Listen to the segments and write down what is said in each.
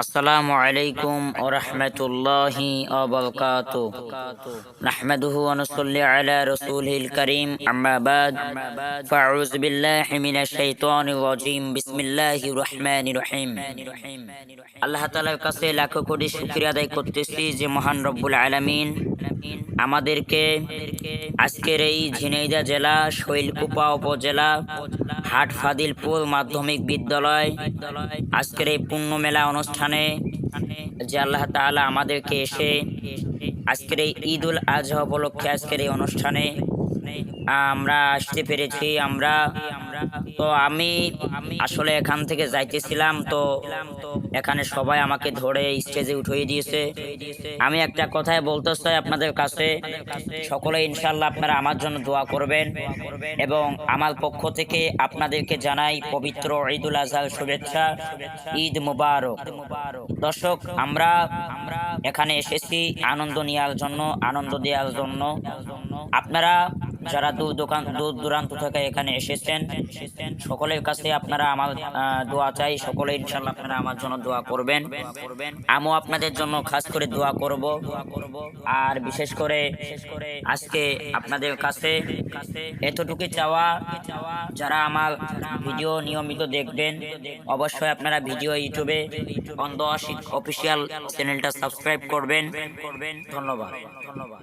আসসালামু আলাইকুম ওয়া রাহমাতুল্লাহি ওয়া বারাকাতুহু। নাহমাদুহু ওয়া নুসাল্লি আলা রাসূলিল কারীম, আম্মা বাদ। ফাউযু বিল্লাহি মিনাশ শাইতানির রাজীম। বিসমিল্লাহির রহমানির রহিম। আল্লাহ তাআলার কাছে লাখো কোটি শুকরিয়া আদায় করতেছি যে মহান রব্বুল আলামিন আমাদেরকে আজকের এই ঝিনাইদা জেলা, শৈলকুপা উপজেলা, হাট ফাদিলপুর মাধ্যমিক বিদ্যালয় আজকের এই পূর্ণ মেলা অনুষ্ঠানে যে আল্লাহ তালা আমাদেরকে এসে আজকের এই ঈদ উল আজহা উপলক্ষে আজকের এই অনুষ্ঠানে আমরা আসতে পেরেছি, আমরা তো আমি আসলে এখান থেকে যাইতেছিলাম, তো এখানে সবাই আমাকে ধরে স্টেজে উঠিয়ে দিয়েছে। আমি একটা কথাই বলতে চাই আপনাদের কাছে, সকলে ইনশাল্লাহ আপনারা আমার জন্য দোয়া করবেন এবং আমার পক্ষ থেকে আপনাদেরকে জানাই পবিত্র ঈদুল আজহার শুভেচ্ছা, ঈদ মুবারক। দর্শক, আমরা এখানে এসেছি আনন্দ নেওয়ার জন্য, আনন্দ দেওয়ার জন্য। আপনারা যারা দূর দোকান, দূর দূরান্ত থেকে এখানে এসেছেন, সকলের কাছে আপনারা আমার দোয়া চাই। সকলে ইনশাল্লাহ আপনারা আমার জন্য দোয়া করবেন। আমিও আপনাদের জন্য খাস করে দোয়া করব। আর বিশেষ করে আজকে আপনাদের কাছে এতটুকু চাওয়া, যারা আমার ভিডিও নিয়মিত দেখবেন, অবশ্যই আপনারা ভিডিও ইউটিউবে অন্ধ অফিসিয়াল চ্যানেলটা সাবস্ক্রাইব করবেন। ধন্যবাদ ধন্যবাদ।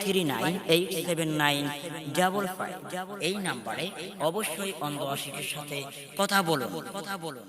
three nine eight seven nine double five এই নাম্বারে অবশ্যই অন্ধ সাথে কথা বলুন কথা বলুন।